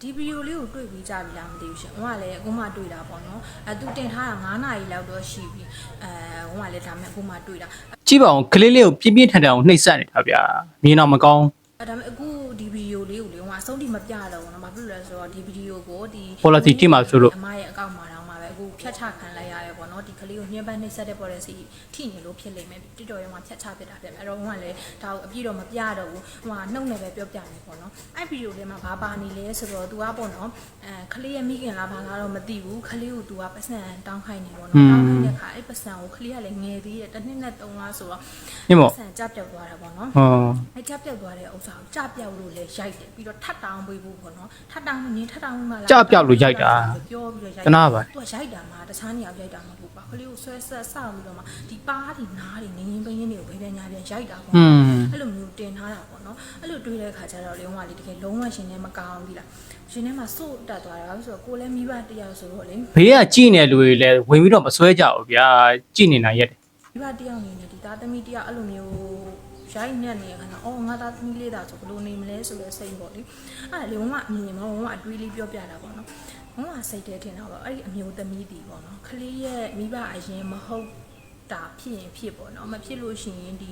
ဒီဗီဒီယိုလေးကိုတွေ့ပြီးကြပြီလားမသိဘူးရှင်။ဟိုကလည်းအခုမှတွေ့တာပေါ့နော်။အဲသူတင်ထားတာ9နာရီလောက်တော့ရှိပြီ။အဲဟိုကလည်းဒါမဲ့အခုမှတွေ့တာ။ကြည့်ပါအောင်ကလေးလေးကိုပြင်းပြင်းထန်ထန်အောင်နှိပ်စက်နေတာဗျာမြင်တော့မကောင်းအဲဒါပေမဲ့အခုဒီဗီဒီယိုလေးကိုလေဟိုကအဆုံးထိမပြတော့ဘူးနော်။ဘာဖြစ်လို့လဲဆိုတော့ဒီဗီဒီယိုကိုဒီ policy တိမှာဆိုလို့အမရဲ့အကောင့်မှာတော့မှာပဲအခု ဖြတ်ချခံလိုက်ရတယ်ပေါ့နော်။ဒီကလေးကိုညှဉ်းပန်းနှိပ်စက်တဲ့ policy ထိနေလို့ဖြစ်လိမ့်မယ်။တစ်တော်ရုံမှာဖြတ်ချပြတာဖြစ်မယ်။အဲ့တော့ဟိုကလည်းဒါကိုအပြည့်တော့မပြတော့ဘူး။ဟိုကနှုတ်နဲ့ပဲပြောပြနေပေါ့နော်။အဲ့ဗီဒီယိုလေးမှာဘာပါနေလဲဆိုတော့ तू ကပေါ့နော်။အဲကလေးရဲ့မိခင်လားဘာလားတော့မသိဘူး။ကလေးကို तू ကပတ်စံတောင်းခိုင်းနေပေါ့နော်။တောင်းခိုင်းတဲ့ခါအဲ့ပတ်စံကိုကလေးကလည်းငယ်သေးတယ်။တစ်နှစ်နဲ့သုံးလားဆိုတော့မြင်မို့ပတ်စံကြပြတ်သွားတာပေါ့နော်။ဟောအဲကြပြောက်သွားတဲ့ဥစ္စာကိုကြပြောက်လို့လည်းရိုက်တယ်ပြီးတော့ထပ်တောင်းပေးဖို့ပေါ့နော်ထပ်တောင်းနင်းထပ်တောင်းမှလားကြပြောက်လို့ရိုက်တာပြောပြီးတော့ရိုက်တနာပါသူကရိုက်တာမှာတခြားနေရာရိုက်တာမဟုတ်ဘူးပါခလေးကိုဆွဲဆက်ဆောက်ပြီးတော့မှဒီပါးဒီနားတွေငင်းငင်းပင်းရင်းတွေကိုဘယ်ပြန်ညာပြန်ရိုက်တာပေါ့อืနော်มအဲ့လိုမျိုးတင်ထားတာပေါ့နော်အဲ့လိုတွေးတဲ့ခါကျတော့လေဟိုကလေတကယ်လုံးဝရှင်နေမကောင်းဘူးလားရှင်ထဲမှာစို့တက်သွားတာဆိုတော့ကိုလည်းမိဘတယောက်ဆိုတော့လေဘေးကကြည့်နေလူတွေလည်းဝင်ပြီးတော့မဆွဲကြဘူးဗျာကြည့်နေတာရက်တယ်မိဘတယောက်အနေနဲ့ဒီသားသမီးတယောက်အဲ့လိုမျိုးရိုက်နေနေခဏအော်ငါသားသမီးလေးတာဆိုဘယ်လိုနေမလဲဆိုတဲ့စိတ်ပေါ့လေအဲ့ဒါလေဝုံကအမြင်မဝုံကအတွေးလေးပြောပြတာပေါ့နော် ဝုံကစိတ်တဲထင်တာပေါ့အဲ့ဒီအမျိုးသမီးတီပေါ့နော်ခလေးရဲ့မိဘအရင်မဟုတ်တာဖြစ်ရင်ဖြစ်ပေါ့နော်မဖြစ်လို့ရှိရင်ဒီ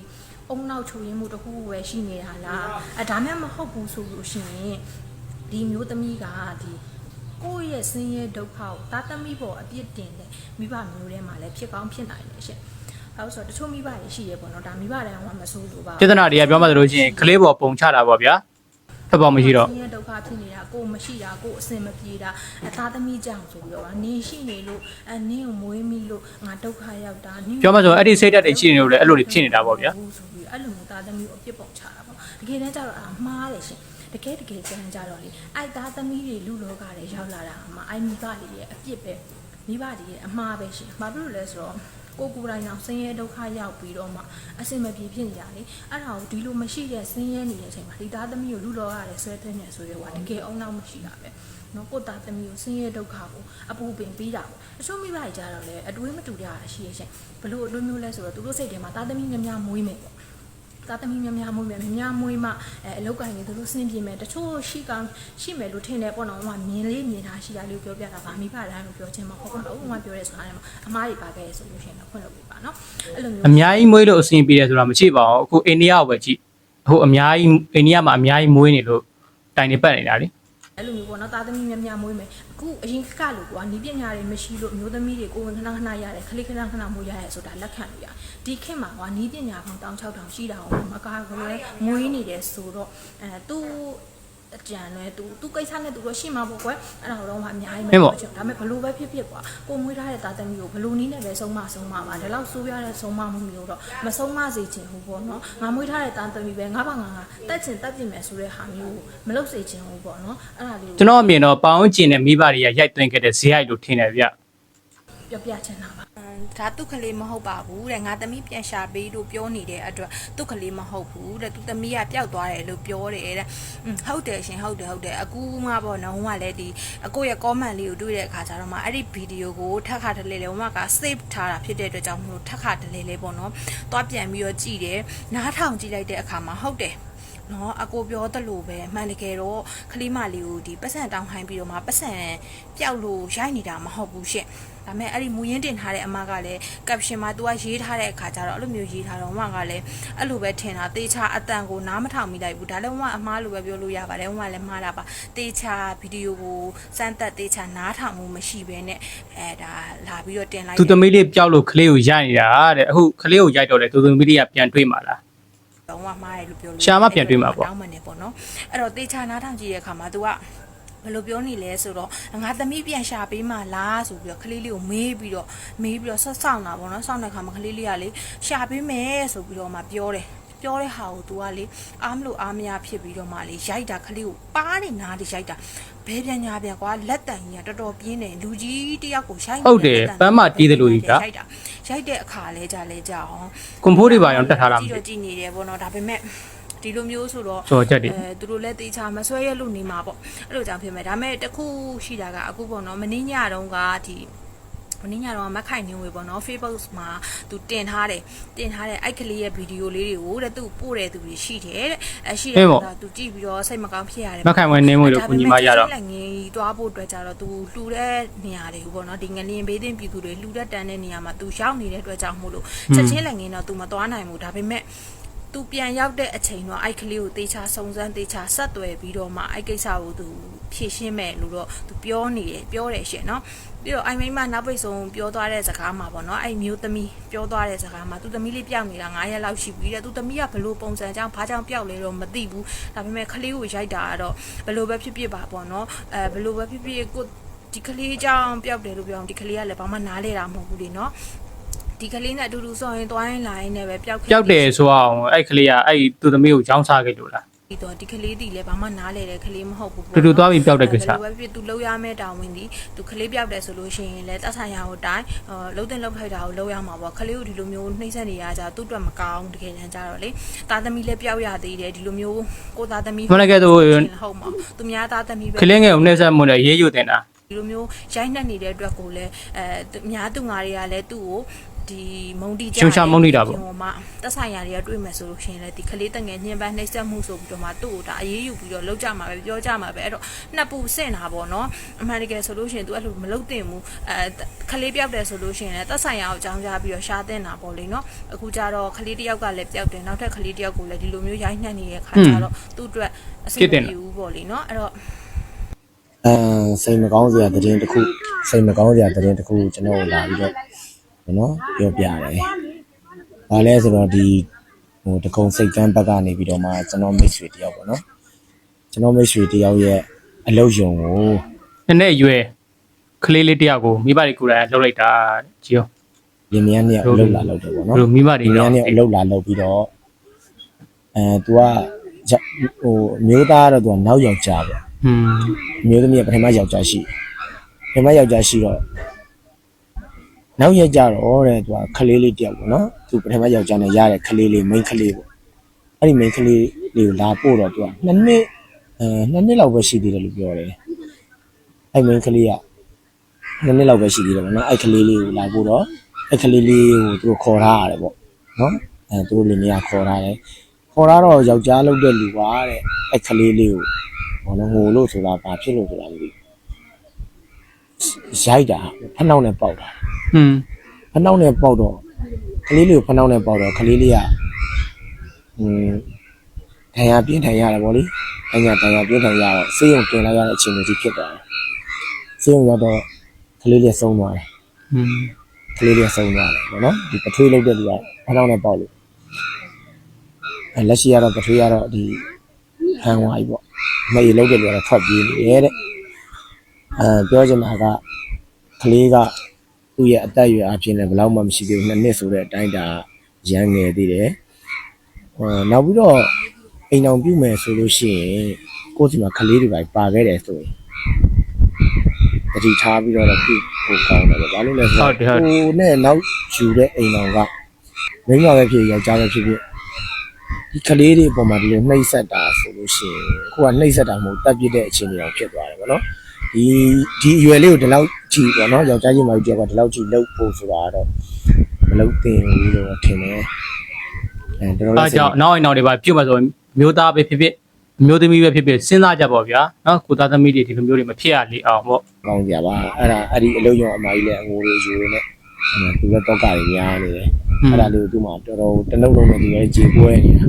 အုံနောက်ချိုရင်းမှုတစ်ခုခုပဲရှိနေတာလားအဲဒါမှမဟုတ်ဘူးဆိုလို့ရှိရင်ဒီမျိုးသမီးကဒီကိုယ့်ရဲ့ဆင်းရဲဒုက္ခကိုသားသမီးပေါ်အပြစ်တင်တယ်မိဘမျိုးထဲမှာလည်းဖြစ်ကောင်းဖြစ်နိုင်တယ်ရှင့်အဲဆိုတော့တချို့မိဘတွေရှိရပေါ့နော်ဒါမိဘတိုင်းကမဆိုးလို့ပါပြဿနာတွေကပြောမှဆိုလို့ရှိရင်ကလေးပေါ်ပုံချတာပေါ့ဗျာ ဖက်ပေါ်မရှိတော့ ဆင်းရဲဒုက္ခဖြစ်နေတာကိုယ်မရှိတာကိုယ်အစင်မပြေတာအသားသမီးကြောင့်ဆိုပြီးတော့ဗာနေရှိနေလို့အနင်းကိုမွေးမိလို့ငါဒုက္ခရောက်တာနင်းပြောမှဆိုအဲ့ဒီစိတ်ဓာတ်တွေရှိနေလို့လည်းအဲ့လိုတွေဖြစ်နေတာပေါ့ဗျာဘူးဆိုပြီးအဲ့လိုမျိုးသားသမီးကိုအပြစ်ပုံချတာပေါ့တကယ်တမ်းကျတော့အာမှားတယ်ရှင်တကယ်တကယ်ကြမ်းကြတော့လေအဲ့သားသမီးတွေလူလောကတွေရောက်လာတာအမှအဲ့မိဘတွေရဲ့အပြစ်ပဲမိဘတွေရဲ့အမှားပဲရှင်ဘာဖြစ်လို့လဲဆိုတော့ ကိုကိုယ်တိုင်အောင်ဆင်းရဲဒုက္ခရောက်ပြီးတော့မှအစင်မပြေဖြစ်နေကြလေအဲ့ဒါကိုဒီလိုမရှိတဲ့ဆင်းရဲနေတဲ့အချိန်မှာဒီသားသမီးကိုလူလောကတွေဆွဲသွင်းနေဆိုရဲကတကယ်အောင်နောက်မရှိတာပဲနော်ကိုသားသမီးကိုဆင်းရဲဒုက္ခကိုအပူပင်ပြီးတာပေါ့အချို့မိဘတွေကြတော့လေအတွေးမတူကြတာရှိရဲ့ရှင်ဘလို့အတွေးမျိုးလဲဆိုတော့သူတို့စိတ်ထဲမှာသားသမီးများများမွေးမယ်ပေါ့ သားသမီးများများမွေးမယ်များများမွေးမှအဲအလောက်ကင်နေသူတို့ဆင်းပြေမယ်တချို့ရှိကောင်းရှိမယ်လို့ထင်တယ်ပေါ့နော်ဟိုကမြင်လေးမြင်တာရှိတာလေးကိုပြောပြတာဗာမိဖတိုင်းကိုပြောချင်မှာဟုတ်ကဲ့ဟုတ်ကဲ့ပြောရဲဆိုတာလည်းအမားကြီးပါခဲ့ရဆိုလို့ရှိရင်တော့ခွင့်လုပ်ပေးပါနော်အဲ့လိုမျိုးအများကြီးမွေးလို့အဆင်ပြေတယ်ဆိုတာမရှိပါဘူးအခုအိန္ဒိယကိုပဲကြည့်အခုအများကြီးအိန္ဒိယမှာအများကြီးမွေးနေလို့တိုင်နေပတ်နေတာလေ အဲ့လိုမျိုးပေါ့နော်သားသမီးများများမွေးမယ်အခုအရင်ကလို့ကွာနီးပညာတွေမရှိလို့မျိုးသမီးတွေကိုယ်ဝင်ခဏခဏရတယ်ခလေးခဏခဏမွေးရတယ်ဆိုတာလက်ခံလို့ရဒီခေတ်မှာကွာနီးပညာပေါင်း16000ရှိတာအောင်မကားကလေးမွေးနေတယ်ဆိုတော့အဲသူ အကြံလဲသူသူကိစ္စနဲ့သူတော့ရှင်းမှာပေါ့ကွယ်အဲ့ဒါတော့မှအများကြီးပဲပြောချင်ဒါပေမဲ့ဘလို့ပဲဖြစ်ဖြစ်ကွာကိုမွေးထားတဲ့သားသမီးကိုဘလို့နီးနဲ့ပဲဆုံးမဆုံးမပါဒါလောက်ဆိုးရတဲ့ဆုံးမမှုမျိုးတော့မဆုံးမစေချင်ဘူးပေါ့နော်ငါမွေးထားတဲ့သားသမီးပဲငါဘာငါငါတက်ချင်တက်ပြင်မယ်ဆိုတဲ့ဟာမျိုးကိုမလုပ်စေချင်ဘူးပေါ့နော်အဲ့ဒါလေးကိုကျွန်တော်အမြင်တော့ပေါင်းကျင်တဲ့မိဘတွေကရိုက်သွင်းခဲ့တဲ့ဇေယိုက်လို့ထင်တယ်ဗျ ပြောပြချင်တာပါဒါသူ့ကလေးမဟုတ်ပါဘူးတဲ့ငါသမီးပြန်ရှာပေးလို့ပြောနေတဲ့အတွက်သူ့ကလေးမဟုတ်ဘူးတဲ့သူသမီးကပျောက်သွားတယ်လို့ပြောတယ်တဲ့ဟုတ်တယ်ရှင်ဟုတ်တယ်ဟုတ်တယ်အခုမှပေါ့နော်ဟိုကလည်းဒီအကိုရဲ့ comment လေးကိုတွေ့တဲ့အခါကျတော့မှအဲ့ဒီဗီဒီယိုကိုထပ်ခါတလေလေဟိုက save ထားတာဖြစ်တဲ့အတွက်ကြောင့်မလို့ထပ်ခါတလေလေပေါ့နော်သွားပြန်ပြီးတော့ကြည့်တယ်နားထောင်ကြည့်လိုက်တဲ့အခါမှာဟုတ်တယ် နော်အကိုပြောသလိုပဲမှန်တကယ်တော့ကလေးမလေးကိုဒီပတ်စံတောင်းခိုင်းပြီးတော့မှပတ်စံပျောက်လို့ရိုက်နေတာမဟုတ်ဘူးရှင့်ဒါပေမဲ့အဲ့ဒီမူရင်းတင်ထားတဲ့အမကလည်း caption မှာ तू ကရေးထားတဲ့အခါကျတော့အဲ့လိုမျိုးရေးထားတော့အမကလည်းအဲ့လိုပဲထင်တာတေချာအတန်ကိုနားမထောင်မိလိုက်ဘူးဒါလည်းဟိုကအမားလိုပဲပြောလို့ရပါတယ်ဟိုကလည်းမှားတာပါတေချာဗီဒီယိုကိုစမ်းသက်တေချာနားထောင်မှုမရှိဘဲနဲ့အဲဒါလာပြီးတော့တင်လိုက်သူသမီးလေးပျောက်လို့ကလေးကိုရိုက်နေတာတဲ့အခုကလေးကိုရိုက်တော့လေသူသမီးလေးကပြန်တွေးမှာလား တော့မှမှားတယ်လို့ပြောလို့ရှာမပြန်တွေ့မှာပေါ့တောင်းမှနေပေါ့နော်အဲ့တော့တေချာနားထောင်ကြည့်တဲ့အခါမှာ तू ကဘယ်လိုပြောနေလဲဆိုတော့ငါသမီးပြန်ရှာပေးမှလားဆိုပြီးတော့ကလေးလေးကိုမေးပြီးတော့မေးပြီးတော့ဆက်ဆောင်တာပေါ့နော်ဆောင်တဲ့အခါမှာကလေးလေးကလေရှာပေးမယ်ဆိုပြီးတော့မှပြောတယ် ပြောတဲ့ဟာကို तू ကလေအားမလို့အားမရဖြစ်ပြီးတော့မှလေရိုက်တာကလေးကိုပါးနေနားတွေရိုက်တာဘဲပြန်ညာပြန်ကွာလက်တန်ကြီးကတော်တော်ပြင်းတယ်လူကြီးတယောက်ကိုရိုက်ဟုတ်တယ်ပန်းမတီးတယ်လို့ကြီးကရိုက်တာရိုက်တဲ့အခါလဲကြာလဲကြာအောင်ကွန်ဖိုးတွေပါအောင်တက်ထားတာမကြည့်သိတော့ကြည့်နေတယ်ပေါ့နော်ဒါပေမဲ့ဒီလိုမျိုးဆိုတော့စော်ချက်တွေအဲသူတို့လည်းတေချာမဆွဲရလို့နေမှာပေါ့အဲ့လိုကြောင့်ဖြစ်မယ်ဒါပေမဲ့တစ်ခုရှိတာကအခုပေါ့နော်မင်းညတုန်းကဒီ ဟိုနေ့ညတော့မခိုင်နေဝေပေါ့နော် Facebook မှာသူတင်ထားတယ်တင်ထားတဲ့အိုက်ကလေးရဲ့ဗီဒီယိုလေးတွေကိုတဲ့သူပို့တဲ့သူတွေရှိတယ်တဲ့အဲရှိတယ်ဆိုတော့သူကြည့်ပြီးတော့စိတ်မကောင်းဖြစ်ရတယ်မခိုင်ဝင်နေမှုလို့ကိုညီမရတော့ငင်းသွားဖို့အတွက်ကြတော့သူလှူတဲ့နေရာတွေကိုပေါ့နော်ဒီငလင်ဘေးတင်ပြည်သူတွေလှူတဲ့တန်းတဲ့နေရာမှာသူရောက်နေတဲ့အတွက်ကြောင့်မို့လို့ချက်ချင်းလည်းငင်းတော့သူမသွားနိုင်ဘူးဒါပေမဲ့ သူပြန်ရောက်တဲ့အချိန်တော့အဲ့ကလေးကိုတေချာစုံစမ်းတေချာဆက်သွယ်ပြီးတော့မှအဲ့ကိစ္စကိုသူဖြေရှင်းမယ်လို့တော့သူပြောနေတယ်ပြောတယ်ရှင်နော်ပြီးတော့အိုင်မိမနောက်ပိတ်ဆုံးပြောသွားတဲ့စကားမှာပေါ့နော်အဲ့မျိုးသမီးပြောသွားတဲ့စကားမှာသူသမီးလေးပျောက်နေတာ9ရက်လောက်ရှိပြီတဲ့သူသမီးကဘလို့ပုံစံကြောင့်ဘာကြောင့်ပျောက်လဲတော့မသိဘူးဒါပေမဲ့ကလေးကိုရိုက်တာကတော့ဘလို့ပဲဖြစ်ဖြစ်ပါပေါ့နော်အဲဘလို့ပဲဖြစ်ဖြစ်ကိုဒီကလေးကြောင့်ပျောက်တယ်လို့ပြောအောင်ဒီကလေးကလည်းဘာမှနားလဲတာမဟုတ်ဘူးလေနော် ဒီကလေးနဲ့အတူတူဆောင်းရင်တွိုင်းလာရင်လည်းပဲပျောက်ခဲ့ပျောက်တယ်ဆိုအောင်အဲ့ကလေးကအဲ့သူသမီးကိုကြောင်းစားခဲ့လို့လားပြီးတော့ဒီကလေးတီလည်းဘာမှနားလဲတဲ့ကလေးမဟုတ်ဘူးပေါ့တူတူသွားပြီးပျောက်တဲ့ကိစ္စဘယ်လိုပဲဖြစ်သူလှုပ်ရမယ့်တာဝန်ဒီသူကလေးပျောက်တယ်ဆိုလို့ရှိရင်လည်းတက်ဆိုင်ရာကိုတိုင်းအာလှုပ်တဲ့လှုပ်ထိုက်တာကိုလှုပ်ရမှာပေါ့ကလေးကိုဒီလိုမျိုးနှိမ့်ဆက်နေရကြသူ့အတွက်မကောင်းတကယ်တမ်းကြတော့လေသားသမီးလည်းပျောက်ရသေးတယ်ဒီလိုမျိုးကိုသားသမီးမနက်ကဲ့သို့ဟုတ်မှာသူများသားသမီးပဲကလေးငယ်ကိုနှိမ့်ဆက်မှုနဲ့ရေးယူတင်တာဒီလိုမျိုးရိုက်နှက်နေတဲ့အတွက်ကိုလည်းအဲအများသူငါတွေကလည်းသူ့ကို ဒီမုံတီကြရှုံချမုန်းနေတာပေါ့ဟိုမှာတက်ဆိုင်ရာတွေကတွေ့မယ်ဆိုလို့ရှိရင်လည်းဒီကလေးတငယ်ညှဉ်းပန်းနှိပ်စက်မှုဆိုပြီးတော့မှသူ့ကိုဒါအေးအေးယူပြီးတော့လောက်ကြမှာပဲပြောကြမှာပဲအဲ့တော့နှစ်ပူစင့်တာပေါ့နော်အမှန်တကယ်ဆိုလို့ရှိရင် तू အဲ့လိုမလုပ်သင့်ဘူးအဲကလေးပြောက်တယ်ဆိုလို့ရှိရင်လည်းတက်ဆိုင်ရာကိုအကြောင်းကြားပြီးတော့ရှားတင်တာပေါ့လေနော်အခုကျတော့ကလေးတစ်ယောက်ကလည်းပြောက်တယ်နောက်ထပ်ကလေးတစ်ယောက်ကိုလည်းဒီလိုမျိုးရိုက်နှက်နေတဲ့ခါကျတော့သူ့အတွက်အဆင်မပြေဘူးပေါ့လေနော်အဲ့တော့အမ်စိတ်မကောင်းစရာသတင်းတစ်ခုစိတ်မကောင်းစရာသတင်းတစ်ခုကျွန်တော်တို့လာပြီးတော့ နော်ပြောပြတယ်။ဘာလဲဆိုတော့ဒီဟိုတကုံစိတ်ကမ်းဘက်ကနေပြီးတော့မှကျွန်တော်မိတ်ဆွေတယောက်ပေါ့နော်။ကျွန်တော်မိတ်ဆွေတယောက်ရဲ့အလုပ်ယုံကို နည်းနည်းအရွယ်ကလေးလေးတယောက်ကိုမိဘတွေကိုယ်တိုင်လှုပ်လိုက်တာကြည့်ရော လင်မယားနှစ်ယောက်အလုပ်လာလုပ်တယ်ပေါ့ ဘ နော် ယ်လိုမိဘ ။ တွေ လင်မ တော့ ယားနှစ်ယောက်အလုပ်လာလုပ်ပြီးတော့အဲ तू ကဟိုမျိုးသားကတော့ तू ကနောက်ယောက်ျားပေါ့ อืม အမျိုးသမီးကပထမယောက်ျားရှိပထမယောက်ျားရှိတော့ နောက်ရက်ကြတော့တဲ့သူကခလေးလေးတယောက်ပေါ့နော်သူပထမယောက်ျားနဲ့ရတဲ့ခလေးလေး main ခလေးပေါ့အဲ့ဒီ main ခလေးလေးကိုလာပို့တော့သူကနှစ်နှစ်အဲနှစ်နှစ်လောက်ပဲရှိသေးတယ်လို့ပြောတယ်အဲ့ main ခလေးကနှစ်နှစ်လောက်ပဲရှိသေးတယ်ပေါ့နော်အဲ့ခလေးလေးကိုလာပို့တော့အဲ့ခလေးလေးကိုသူတို့ခေါ်ထားရတယ်ပေါ့နော်အဲသူတို့လင်မယားခေါ်ထားတယ်ခေါ်ထားတော့ယောက်ျားလုပ်တဲ့လူပါတဲ့အဲ့ခလေးလေးကိုဘာလို့ငိုလို့ဆိုတာဘာဖြစ်လို့ဆိုတာမသိဘူး ရိုက်တာဖနှောက်နဲ့ပေါက်တာ อืม ဖနှောက်နဲ့ပေါက်တော့ကလေးလေးကိုဖနှောက်နဲ့ပေါက်တော့ကလေးလေးကอืมဒဏ်ရာပြင်းထန်ရတယ်ဗောလေဒဏ်ရာဒဏ်ရာပြင်းထန်ရတော့ဆေးရုံပြင်လိုက်ရတဲ့အခြေအနေကြီးဖြစ်သွားတယ်ဆေးရုံရောက်တော့ကလေးလေးဆုံးသွားတယ် อืม ကလေးလေးဆုံးသွားတယ်ဗောနော်ဒီပထွေးလုတ်တဲ့လူကဖနှောက်နဲ့ပေါက်လို့အဲလက်ရှိကတော့ပထွေးကတော့ဒီဟန်ဝါကြီးပေါ့မေလုတ်တဲ့လူကတော့ထွက်ပြေးနေတယ်တဲ့ အဲပြောချင်တာကကလေးကသူ့ရဲ့အသက်အရွယ်အပြင်လည်းဘယ်လောက်မှမရှိသေးဘူးနှစ်နှစ်ဆိုတဲ့အတိုင်းဒါရမ်းငယ်သေးတယ်ဟောနောက်ပြီးတော့အိမ်အောင်ပြုမယ်ဆိုလို့ရှိရင်ကိုယ့်စီမှာကလေးတွေပါပါခဲ့တယ်ဆိုရင်တတိထားပြီးတော့လည်းပြုဖို့ကောင်းတယ်ပေါ့ဘာလို့လဲဆိုတော့ကိုနဲ့နောက်ယူတဲ့အိမ်အောင်ကမိန်းမပဲဖြစ်ယောက်ျားပဲဖြစ်ဖြစ်ဒီကလေးတွေအပေါ်မှာဒီလိုနှိပ်စက်တာဆိုလို့ရှိရင်ကိုကနှိပ်စက်တာမဟုတ်တက်ပြစ်တဲ့အခြေအနေအောင်ဖြစ်သွားတယ်ပေါ့နော် ဒီဒီအရွယ်လေးကိုဒီလောက်ကြည့်ပေါ့နော်ယောက်ျားချင်းမကြီးတယောက်ကဒီလောက်ကြည့်လောက်ဖို့ဆိုတာကတော့မလောက်သင့်ဘူးလို့ထင်တယ်အဲတော်တော်အားလေးစိတ်ကြောင့်နောက်အိမ်နောက်တွေပါပြုတ်မှာဆိုမျိုးသားပဲဖြစ်ဖြစ်မျိုးသမီးပဲဖြစ်ဖြစ်စဉ်းစားကြပါဗျာနော်ကိုသားသမီးတွေဒီလိုမျိုးတွေမဖြစ်ရလေအောင်ပေါ့ကောင်းကြပါအဲ့ဒါအဲ့ဒီအလုံးရောအမကြီးလည်းအငိုလေးယူနေနဲ့အဲသူလည်းတော့ကတွေများနေတယ်အဲ့ဒါလေးကိုသူ့မှာတော်တော်တနှုတ်လုံးနဲ့ဒီလည်းကြေပွဲနေတာ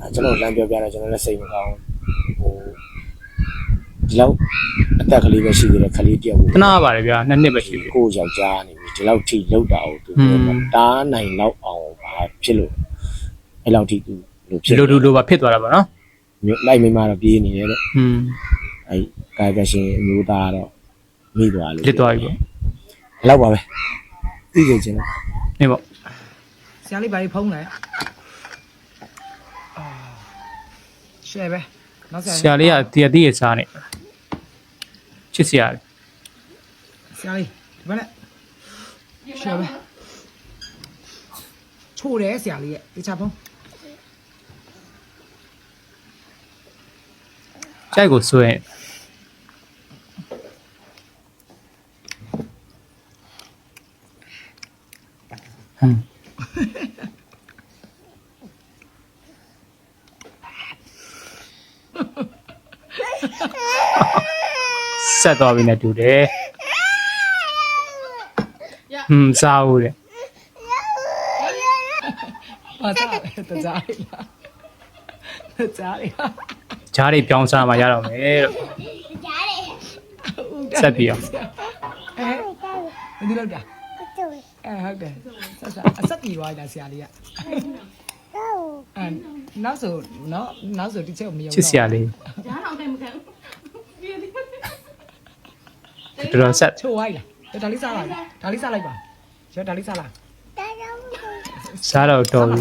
အဲကျွန်တော်လမ်းပြောပြတော့ကျွန်တော်လည်းစိတ်မကောင်းဟို ဒီလောက်အသက်ကလေးပဲရှိသေးတယ်ခလေးတယောက်ကိုခဏပါတယ်ဗျာနှစ်နှစ်ပဲရှိပြီကိုယောက်ျားနေပြီဒီလောက်ထိလောက်တာကိုသူပြောမှာတားနိုင်လောက်အောင်ပါဖြစ်လို့အဲ့လောက်ထိသူလို့ဒီဖြစ်လိုလိုလိုပါဖြစ်သွားတာပေါ့နော်မျိုးလိုက်မိမတော့ပြေးနေတယ်တဲ့อืมအဲ့ကာယကရှင်အမျိုးသားကတော့မိသွားလို့လစ်သွားပြီပေါ့အဲ့လောက်ပါပဲသိကြချင်းတော့နေပေါ့ဆရာလေးဘာကြီးဖုံးလဲအာရှယ်ပဲနောက်ဆရာဆရာလေးကတည်တည်ရစားနေ ချစ်စရာလေဆရာလေးဒီဘက်နဲ့ရှယ်ပဲချိုးတယ်ဆရာလေးရဲ့တခြားဖုံးကြိုက်ကိုဆွဲဟ ဆက်သွားပြီနဲ့တူတယ်ဟွန်းစားဦးတဲ့ဘာသာတကြားလေးလားတကြားလေးလားဂျားတွေပြောင်းစားမှရတော့မယ်လို့ဆက်ပြီးအောင်အဲဘယ်လိုလုပ်တာအဲဟုတ်တယ်ဆက်ဆက်အဆက်တီသွားတာဆရာလေးကအဲနောက်ဆိုနော်နောက်ဆိုဒီချက်ကိုမယုံချစ်စရာလေးတော်တော် ဆက်ချိုးဝိုင်းလားဒါလေးစားလိုက်ဒါလေးစားလိုက်ပါကျော်ဒါလေးစားလိုက်စားတော့တော်ပြီ